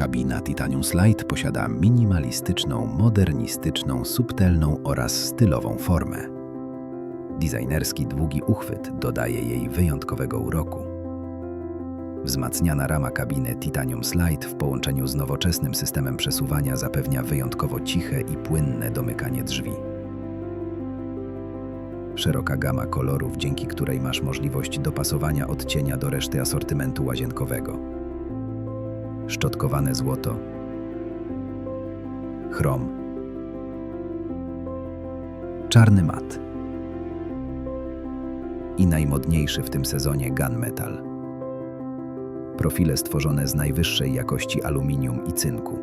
Kabina Titanium Slide posiada minimalistyczną, modernistyczną, subtelną oraz stylową formę. Designerski długi uchwyt dodaje jej wyjątkowego uroku. Wzmacniana rama kabiny Titanium Slide w połączeniu z nowoczesnym systemem przesuwania zapewnia wyjątkowo ciche i płynne domykanie drzwi. Szeroka gama kolorów, dzięki której masz możliwość dopasowania odcienia do reszty asortymentu łazienkowego. Szczotkowane złoto, chrom, czarny mat i najmodniejszy w tym sezonie gunmetal. Profile stworzone z najwyższej jakości aluminium i cynku.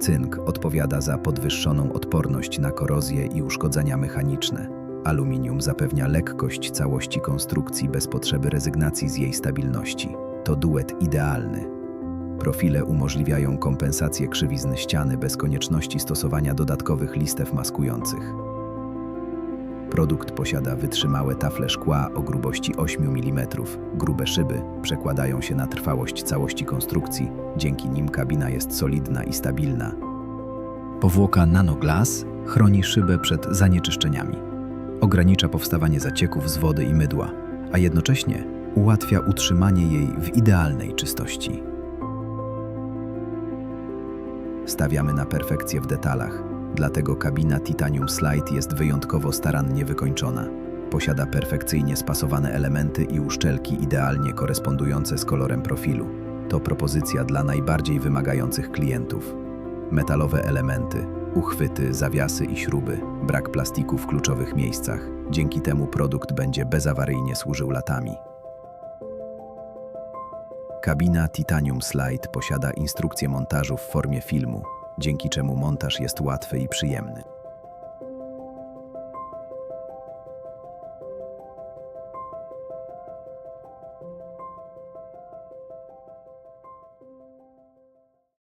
Cynk odpowiada za podwyższoną odporność na korozję i uszkodzenia mechaniczne. Aluminium zapewnia lekkość całości konstrukcji bez potrzeby rezygnacji z jej stabilności. To duet idealny. Profile umożliwiają kompensację krzywizny ściany bez konieczności stosowania dodatkowych listew maskujących. Produkt posiada wytrzymałe tafle szkła o grubości 8 mm. Grube szyby przekładają się na trwałość całości konstrukcji, dzięki nim kabina jest solidna i stabilna. Powłoka Nanoglass chroni szybę przed zanieczyszczeniami. Ogranicza powstawanie zacieków z wody i mydła, a jednocześnie ułatwia utrzymanie jej w idealnej czystości. Stawiamy na perfekcję w detalach, dlatego kabina Titanium Slide jest wyjątkowo starannie wykończona. Posiada perfekcyjnie spasowane elementy i uszczelki idealnie korespondujące z kolorem profilu. To propozycja dla najbardziej wymagających klientów. Metalowe elementy, uchwyty, zawiasy i śruby, brak plastiku w kluczowych miejscach. Dzięki temu produkt będzie bezawaryjnie służył latami. Kabina Titanium Slide posiada instrukcję montażu w formie filmu, dzięki czemu montaż jest łatwy i przyjemny.